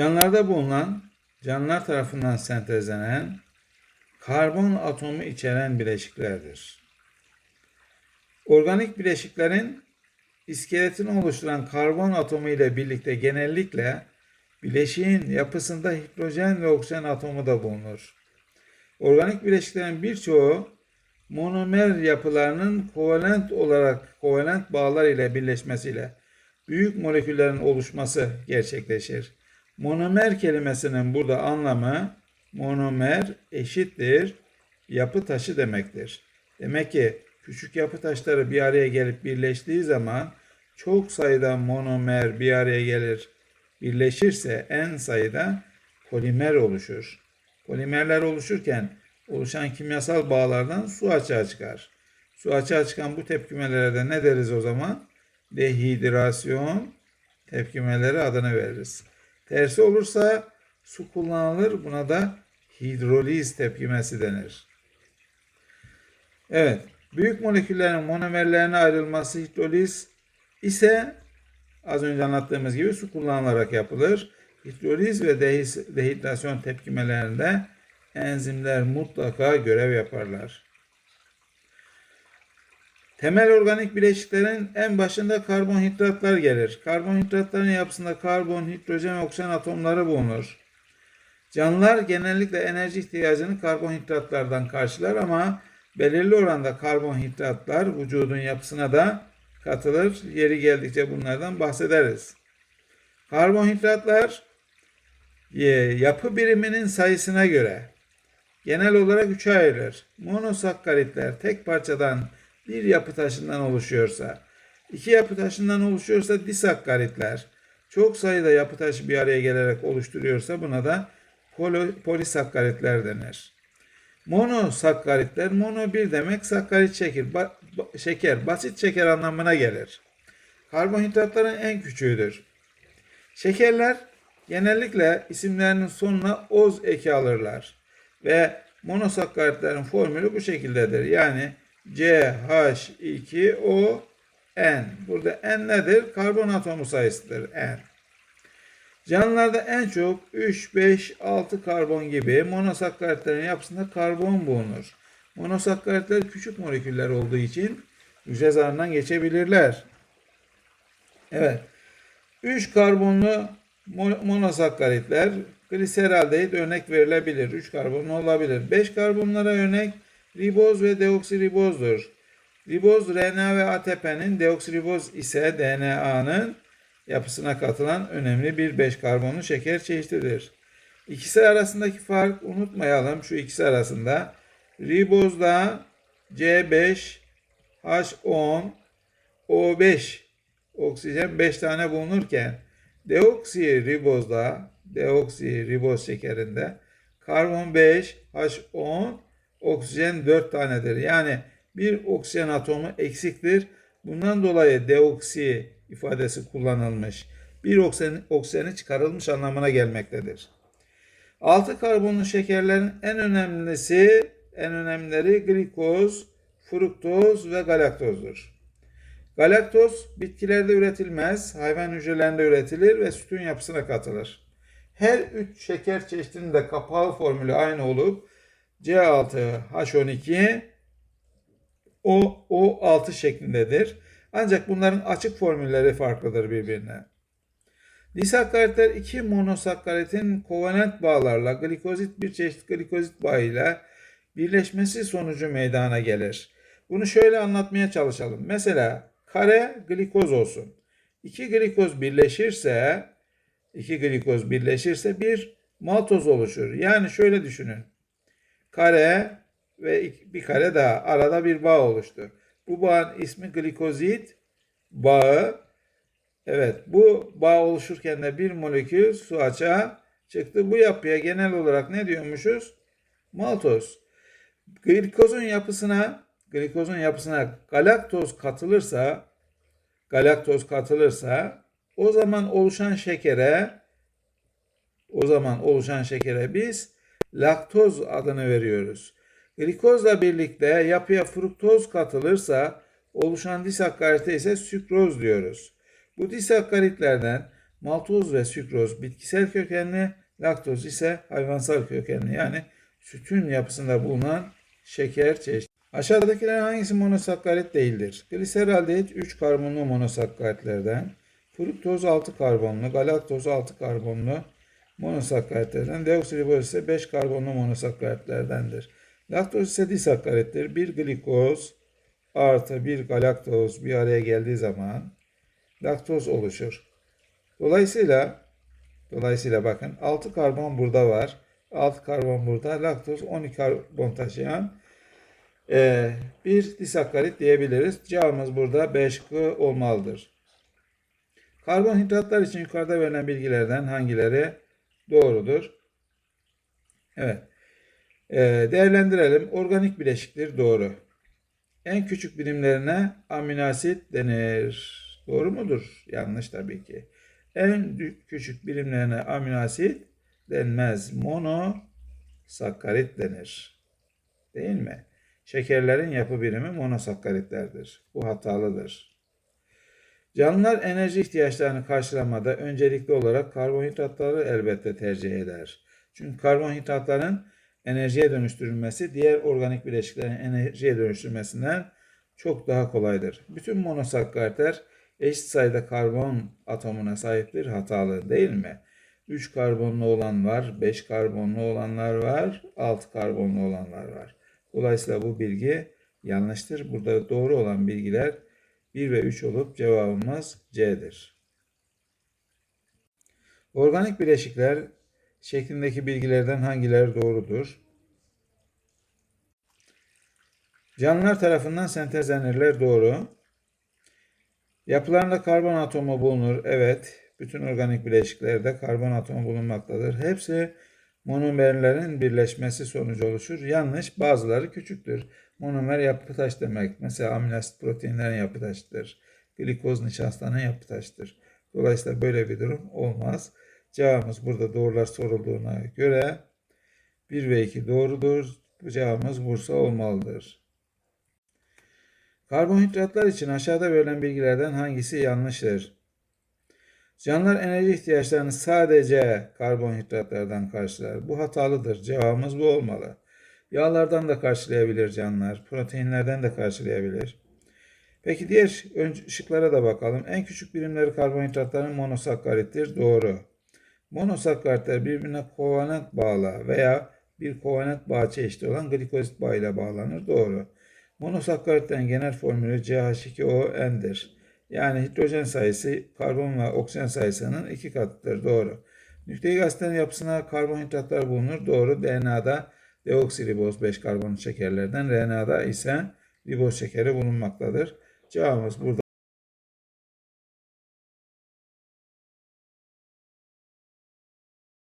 Canlılarda bulunan, canlılar tarafından sentezlenen karbon atomu içeren bileşiklerdir. Organik bileşiklerin iskeletini oluşturan karbon atomu ile birlikte genellikle bileşiğin yapısında hidrojen ve oksijen atomu da bulunur. Organik bileşiklerin birçoğu monomer yapılarının kovalent olarak kovalent bağlar ile birleşmesiyle büyük moleküllerin oluşması gerçekleşir. Monomer kelimesinin burada anlamı monomer eşittir yapı taşı demektir. Demek ki küçük yapı taşları bir araya gelip birleştiği zaman çok sayıda monomer bir araya gelir. Birleşirse en sayıda polimer oluşur. Polimerler oluşurken oluşan kimyasal bağlardan su açığa çıkar. Su açığa çıkan bu tepkimelere de ne deriz o zaman? Dehidrasyon tepkimeleri adını veririz. Tersi olursa su kullanılır. Buna da hidroliz tepkimesi denir. Evet. Büyük moleküllerin monomerlerine ayrılması hidroliz ise az önce anlattığımız gibi su kullanılarak yapılır. Hidroliz ve dehidrasyon tepkimelerinde enzimler mutlaka görev yaparlar. Temel organik bileşiklerin en başında karbonhidratlar gelir. Karbonhidratların yapısında karbon, hidrojen ve oksijen atomları bulunur. Canlılar genellikle enerji ihtiyacını karbonhidratlardan karşılar ama belirli oranda karbonhidratlar vücudun yapısına da katılır. Yeri geldikçe bunlardan bahsederiz. Karbonhidratlar e, yapı biriminin sayısına göre genel olarak üçe ayrılır. Monosakkaritler tek parçadan bir yapı taşından oluşuyorsa, iki yapı taşından oluşuyorsa disakkaritler, çok sayıda yapı taşı bir araya gelerek oluşturuyorsa buna da polisakkaritler denir. Monosakkaritler, mono bir demek sakkarit şeker, ba- şeker, basit şeker anlamına gelir. Karbonhidratların en küçüğüdür. Şekerler genellikle isimlerinin sonuna oz eki alırlar ve monosakkaritlerin formülü bu şekildedir. Yani CH2O N. Burada N nedir? Karbon atomu sayısıdır N. Canlılarda en çok 3, 5, 6 karbon gibi monosakkaritlerin yapısında karbon bulunur. Monosakkaritler küçük moleküller olduğu için hücre zarından geçebilirler. Evet. 3 karbonlu mo- monosakkaritler gliseraldehit örnek verilebilir. 3 karbonlu olabilir. 5 karbonlara örnek riboz ve deoksiribozdur. Riboz RNA ve ATP'nin, deoksiriboz ise DNA'nın yapısına katılan önemli bir 5 karbonlu şeker çeşididir. İkisi arasındaki fark unutmayalım şu ikisi arasında. Ribozda C5, H10, O5 oksijen 5 tane bulunurken deoksiribozda deoksiriboz şekerinde karbon 5, H10, oksijen 4 tanedir. Yani bir oksijen atomu eksiktir. Bundan dolayı deoksi ifadesi kullanılmış. Bir oksijen, oksijeni çıkarılmış anlamına gelmektedir. 6 karbonlu şekerlerin en önemlisi, en önemlileri glikoz, fruktoz ve galaktozdur. Galaktoz bitkilerde üretilmez, hayvan hücrelerinde üretilir ve sütün yapısına katılır. Her üç şeker çeşidinin de kapağı formülü aynı olup C6H12 o, O6 şeklindedir. Ancak bunların açık formülleri farklıdır birbirine. Disakkaritler iki monosakkaritin kovalent bağlarla glikozit bir çeşit glikozit bağıyla birleşmesi sonucu meydana gelir. Bunu şöyle anlatmaya çalışalım. Mesela kare glikoz olsun. İki glikoz birleşirse iki glikoz birleşirse bir maltoz oluşur. Yani şöyle düşünün. Kare ve bir kare daha arada bir bağ oluştu. Bu bağın ismi glikozit bağı. Evet bu bağ oluşurken de bir molekül su açığa çıktı. Bu yapıya genel olarak ne diyormuşuz? Maltoz. Glikozun yapısına glikozun yapısına galaktoz katılırsa galaktoz katılırsa o zaman oluşan şekere o zaman oluşan şekere biz laktoz adını veriyoruz. Glikozla birlikte yapıya fruktoz katılırsa oluşan disakkarite ise sükroz diyoruz. Bu disakkaritlerden Maltoz ve sükroz bitkisel kökenli, laktoz ise hayvansal kökenli yani sütün yapısında bulunan şeker çeşidi. Aşağıdakiler hangisi monosakkarit değildir? Gliseraldehit 3 karbonlu monosakkaritlerden, fruktoz 6 karbonlu, galaktoz 6 karbonlu monosakkaritlerden, deoksiriboz ise 5 karbonlu monosakkaritlerdendir. Laktoz ise disakkarittir. Bir glikoz artı bir galaktoz bir araya geldiği zaman laktoz oluşur. Dolayısıyla dolayısıyla bakın 6 karbon burada var. 6 karbon burada. Laktoz 12 karbon taşıyan e, bir disakkarit diyebiliriz. Cevabımız burada 5G olmalıdır. Karbonhidratlar için yukarıda verilen bilgilerden hangileri doğrudur? Evet. E, değerlendirelim. Organik bileşiktir doğru. En küçük birimlerine amino asit denir. Doğru mudur? Yanlış tabii ki. En küçük birimlerine amino asit denmez. Monosakkarit denir. Değil mi? Şekerlerin yapı birimi monosakkaritlerdir. Bu hatalıdır. Canlılar enerji ihtiyaçlarını karşılamada öncelikli olarak karbonhidratları elbette tercih eder. Çünkü karbonhidratların enerjiye dönüştürülmesi diğer organik bileşiklerin enerjiye dönüştürmesinden çok daha kolaydır. Bütün monosakkaritler eşit sayıda karbon atomuna sahiptir. Hatalı değil mi? 3 karbonlu olan var, 5 karbonlu olanlar var, 6 karbonlu olanlar var. Dolayısıyla bu bilgi yanlıştır. Burada doğru olan bilgiler 1 ve 3 olup cevabımız C'dir. Organik bileşikler şeklindeki bilgilerden hangileri doğrudur? Canlılar tarafından sentezlenirler doğru. Yapılarında karbon atomu bulunur. Evet. Bütün organik bileşiklerde karbon atomu bulunmaktadır. Hepsi monomerlerin birleşmesi sonucu oluşur. Yanlış. Bazıları küçüktür. Monomer yapı taş demek. Mesela amino asit proteinlerin yapı taşıdır. Glikoz nişastanın yapı taşıdır. Dolayısıyla böyle bir durum olmaz. Cevabımız burada doğrular sorulduğuna göre 1 ve 2 doğrudur. Cevabımız Bursa olmalıdır. Karbonhidratlar için aşağıda verilen bilgilerden hangisi yanlıştır? Canlılar enerji ihtiyaçlarını sadece karbonhidratlardan karşılar. Bu hatalıdır. Cevabımız bu olmalı. Yağlardan da karşılayabilir canlılar. Proteinlerden de karşılayabilir. Peki diğer şıklara da bakalım. En küçük birimleri karbonhidratların monosakkarittir. Doğru. Monosakkaritler birbirine kovalent bağla veya bir kovalent bağ çeşidi olan glikozit bağıyla bağlanır. Doğru. Monosakkaritlerin genel formülü CH2ON'dir. Yani hidrojen sayısı karbon ve oksijen sayısının iki katıdır. Doğru. Nükleik asitlerin yapısına karbonhidratlar bulunur. Doğru. DNA'da deoksiriboz 5 karbon şekerlerden, RNA'da ise riboz şekeri bulunmaktadır. Cevabımız burada